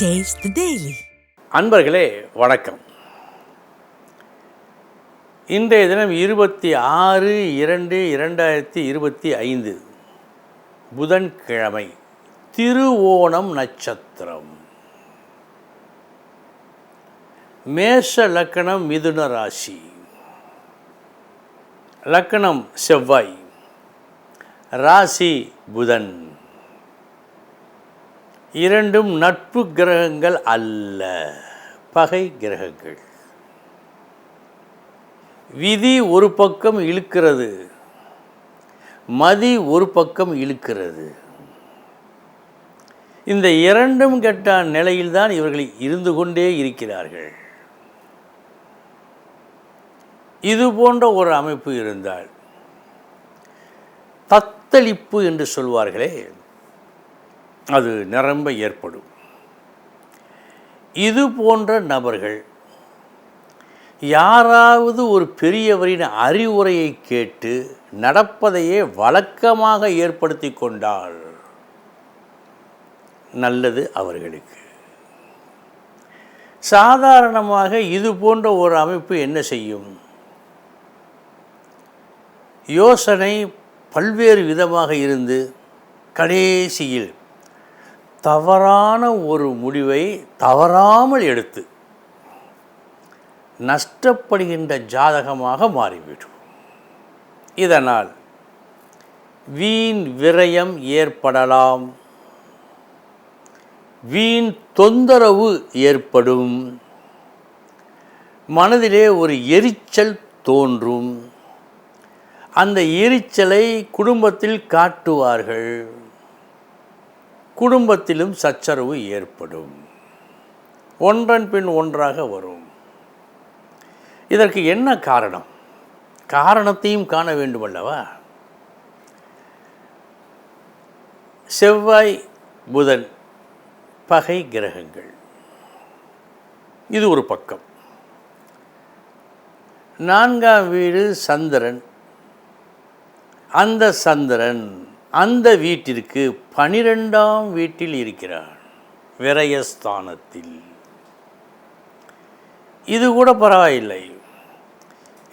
Taste daily அன்பர்களே வணக்கம். இன்றைய தினம் இருபத்தி ஆறு இரண்டு இரண்டாயிரத்தி இருபத்தி ஐந்து. புதன்கிழமை திருவோணம் நட்சத்திரம். மேஷ லக்கணம் மிதுன ராசி. லக்கணம் செவ்வாய். ராசி புதன். இரண்டும் நட்பு கிரகங்கள் அல்ல பகை கிரகங்கள். விதி ஒரு பக்கம் இழுக்கிறது மதி ஒரு பக்கம் இழுக்கிறது. இந்த இரண்டும் கெட்ட நிலையில்தான் இவர்கள் இருந்து கொண்டே இருக்கிறார்கள். இது போன்ற ஒரு அமைப்பு இருந்தால் தத்தளிப்பு என்று சொல்வார்களே. அது நிரம்ப ஏற்படும். இது போன்ற நபர்கள் யாராவது ஒரு பெரியவரின் அறிவுரையை கேட்டு நடப்பதையே வழக்கமாக ஏற்படுத்தி கொண்டால் நல்லது அவர்களுக்கு. சாதாரணமாக இது போன்ற ஒரு அமைப்பு என்ன செய்யும்? யோசனை பல்வேறு விதமாக இருந்து கடைசியில் தவறான ஒரு முடிவை தவறாமல் எடுத்து நஷ்டப்படுகின்ற ஜாதகமாக மாறிவிடும். இதனால் வீண் விரயம் ஏற்படலாம். வீண் தொந்தரவு ஏற்படும். மனதிலே ஒரு எரிச்சல் தோன்றும். அந்த எரிச்சலை குடும்பத்தில் காட்டுவார்கள். குடும்பத்திலும் சச்சரவு ஏற்படும். ஒன்றன் பின் ஒன்றாக வரும். இதற்கு என்ன காரணம்? காரணத்தையும் காண வேண்டுமல்லவா? செவ்வாய் புதன் பகை கிரகங்கள். இது ஒரு பக்கம். நான்காம் வீடு சந்திரன். அந்த சந்திரன் அந்த வீட்டிற்கு பனிரெண்டாம் வீட்டில் இருக்கிறார் விரயஸ்தானத்தில். இது கூட பரவாயில்லை.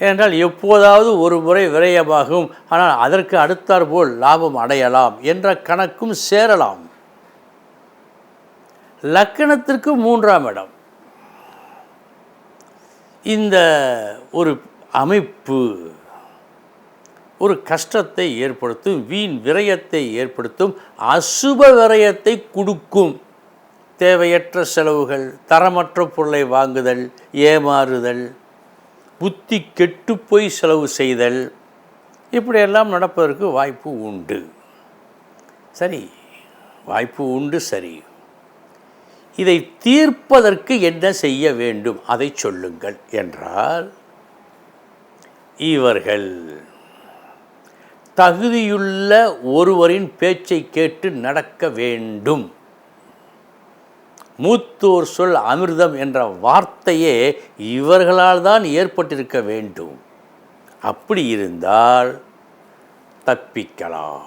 ஏனென்றால் எப்போதாவது ஒரு முறை விரயமாகும். ஆனால் அதற்கு அடுத்தாற்போல் லாபம் அடையலாம் என்ற கணக்கும் சேரலாம். லக்கணத்திற்கு மூன்றாம் இடம். இந்த ஒரு அமைப்பு ஒரு கஷ்டத்தை ஏற்படுத்தும் வீண் விரயத்தை ஏற்படுத்தும் அசுப விரயத்தை கொடுக்கும். தேவையற்ற செலவுகள் தரமற்ற பொருளை வாங்குதல் ஏமாறுதல் புத்தி கெட்டுப்போய் செலவு செய்தல் இப்படியெல்லாம் நடப்பதற்கு வாய்ப்பு உண்டு. சரி வாய்ப்பு உண்டு சரி. இதை தீர்ப்பதற்கு என்ன செய்ய வேண்டும்? அதை சொல்லுங்கள் என்றால் இவர்கள் தகுதியுள்ள ஒருவரின் பேச்சை கேட்டு நடக்க வேண்டும். மூத்தோர் சொல் அமிர்தம் என்ற வார்த்தையே இவர்களால் தான் ஏற்பட்டிருக்க வேண்டும். அப்படி இருந்தால் தப்பிக்கலாம்.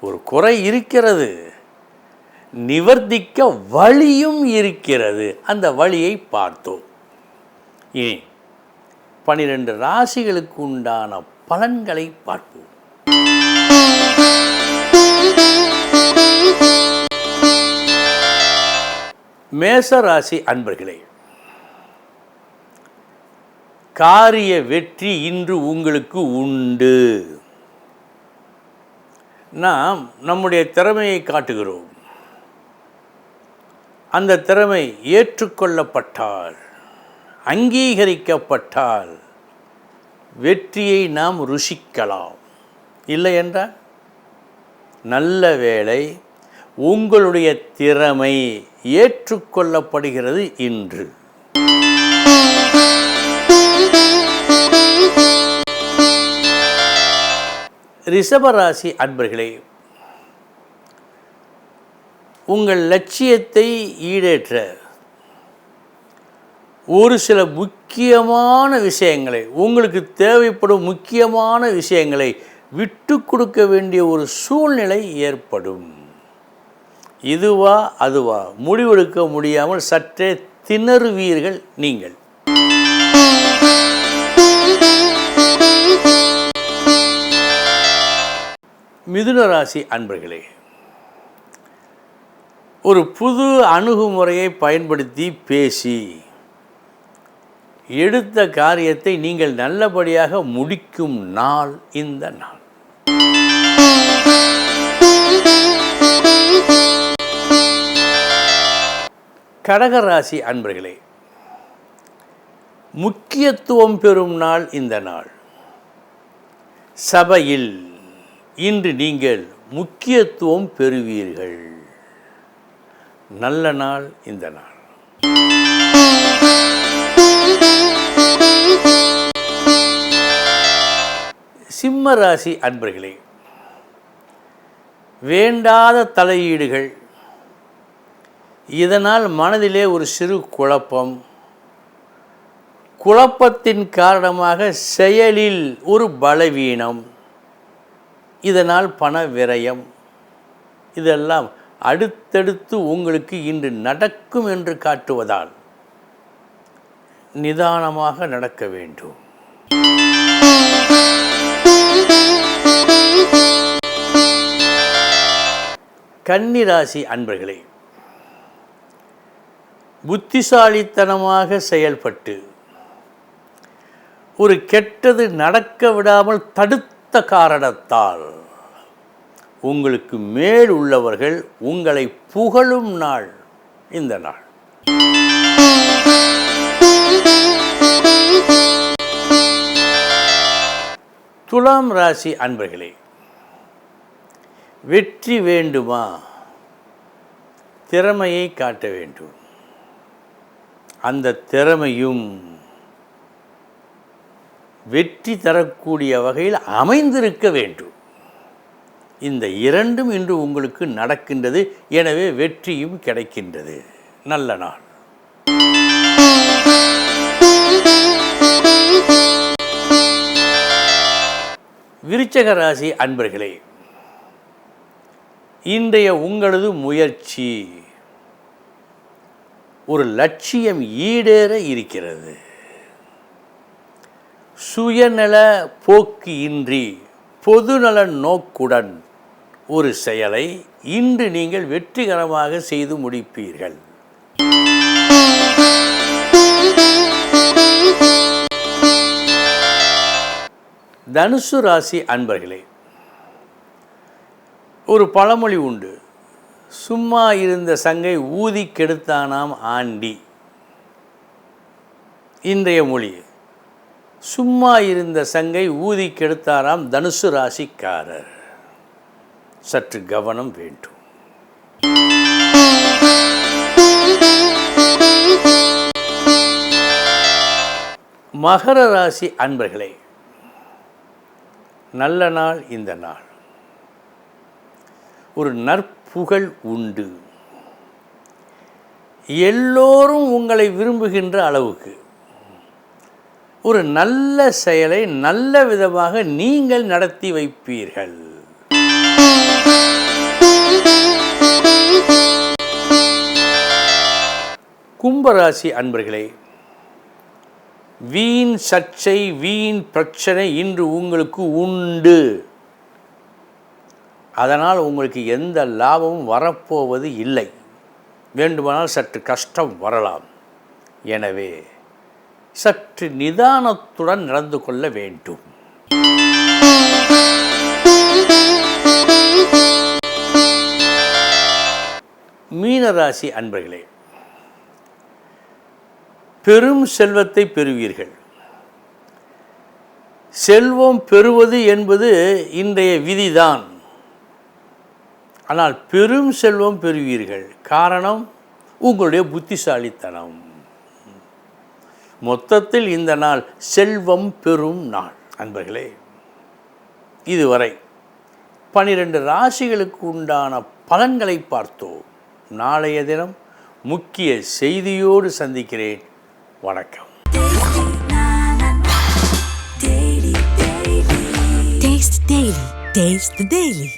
ஒரு குறை இருக்கிறது. நிவர்த்திக்க வழியும் இருக்கிறது. அந்த வழியை பார்த்தோம். இனி பனிரெண்டு ராசிகளுக்கு உண்டான பலன்களை பார்ப்போம். மேச ராசி அன்பர்களே காரிய வெற்றி இன்று உங்களுக்கு உண்டு. நாம் நம்முடைய திறமையை காட்டுகிறோம். அந்த திறமை ஏற்றுக்கொள்ளப்பட்டால் அங்கீகரிக்கப்பட்டால் வெற்றியை நாம் ருசிக்கலாம். இல்லை என்றால் நல்ல வேளை உங்களுடைய திறமை ஏற்றுக்கொள்ளப்படுகிறது இன்று. ரிஷபராசி அன்பர்களே உங்கள் லட்சியத்தை ஈடேற்ற ஒரு சில முக்கியமான விஷயங்களை உங்களுக்கு தேவைப்படும் முக்கியமான விஷயங்களை விட்டு கொடுக்க வேண்டிய ஒரு சூழ்நிலை ஏற்படும். இதுவா அதுவா? முடிவெடுக்க முடியாமல் சற்றே திணறுவீர்கள் நீங்கள். மிதுன ராசி அன்பர்களே ஒரு புது அணுகுமுறையை பயன்படுத்தி பேசி எடுத்த காரியத்தை நீங்கள் நல்லபடியாக முடிக்கும் நாள் இந்த நாள். கடகராசி அன்பர்களே முக்கியத்துவம் பெறும் நாள் இந்த நாள். சபையில் இன்று நீங்கள் முக்கியத்துவம் பெறுவீர்கள். நல்ல நாள் இந்த நாள். சிம்ம ராசி அன்பர்களே வேண்டாத தலையீடுகள் இதனால் மனதிலே ஒரு சிறு குழப்பம். குழப்பத்தின் காரணமாக செயலில் ஒரு பலவீனம். இதனால் பண விரயம். இதெல்லாம் அடுத்தடுத்து உங்களுக்கு இன்று நடக்கும் என்று காட்டுவதால். நிதானமாக நடக்க வேண்டும். கன்னிராசி அன்பர்களே புத்திசாலித்தனமாக செயல்பட்டு ஒரு கெட்டது நடக்க விடாமல் தடுத்த காரணத்தால் உங்களுக்கு மேல் உள்ளவர்கள் உங்களை புகழும் நாள் இந்த நாள். துலாம் ராசி அன்பர்களே வெற்றி வேண்டுமா? திறமையை காட்ட வேண்டும். அந்த திறமையும் வெற்றி தரக்கூடிய வகையில் அமைந்திருக்க வேண்டும். இந்த இரண்டும் இன்று உங்களுக்கு நடக்கின்றது. எனவே வெற்றியும் கிடைக்கின்றது. நல்ல நாள். விருச்சக ராசி அன்பர்களே இன்றைய உங்களது முயற்சி ஒரு லட்சியம் ஈடேற இருக்கிறது. சுயநல போக்கு இன்றி பொதுநல நோக்குடன் ஒரு செயலை இன்று நீங்கள் வெற்றிகரமாக செய்து முடிப்பீர்கள். தனுசு ராசி அன்பர்களே ஒரு பழமொழி உண்டு. சும்மா இருந்த சங்கை ஊதி கெடுத்தானாம் ஆண்டி. இன்றைய மொழி சும்மா இருந்த சங்கை ஊதி கெடுத்தாராம் தனுசு ராசிக்காரர். சற்று கவனம் வேண்டும். மகர ராசி அன்பர்களே நல்ல நாள் இந்த நாள். ஒரு நற்புகழ் உண்டு. எல்லோரும் உங்களை விரும்புகின்ற அளவுக்கு. ஒரு நல்ல செயலை நல்ல விதமாக நீங்கள் நடத்தி வைப்பீர்கள். கும்பராசி அன்பர்களே வீண் சர்ச்சை வீண் பிரச்சனை இன்று உங்களுக்கு உண்டு. அதனால் உங்களுக்கு எந்த லாபமும் வரப்போவது இல்லை. வேண்டுமானால் சற்று கஷ்டம் வரலாம். எனவே சற்று நிதானத்துடன் நடந்து கொள்ள வேண்டும். மீனராசி அன்பர்களே பெரும் செல்வத்தை பெறுவீர்கள். செல்வம் பெறுவது என்பது இன்றைய விதிதான். ஆனால் பெரும் செல்வம் பெறுவீர்கள். காரணம் உங்களுடைய புத்திசாலித்தனம். மொத்தத்தில் இந்த நாள் செல்வம் பெறும் நாள் அன்பர்களே. இதுவரை பனிரெண்டு ராசிகளுக்கு உண்டான பலன்களை பார்த்தோம். நாளைய தினம் முக்கிய செய்தியோடு சந்திக்கிறேன். வணக்கம் Taste the Daily. Taste the Daily.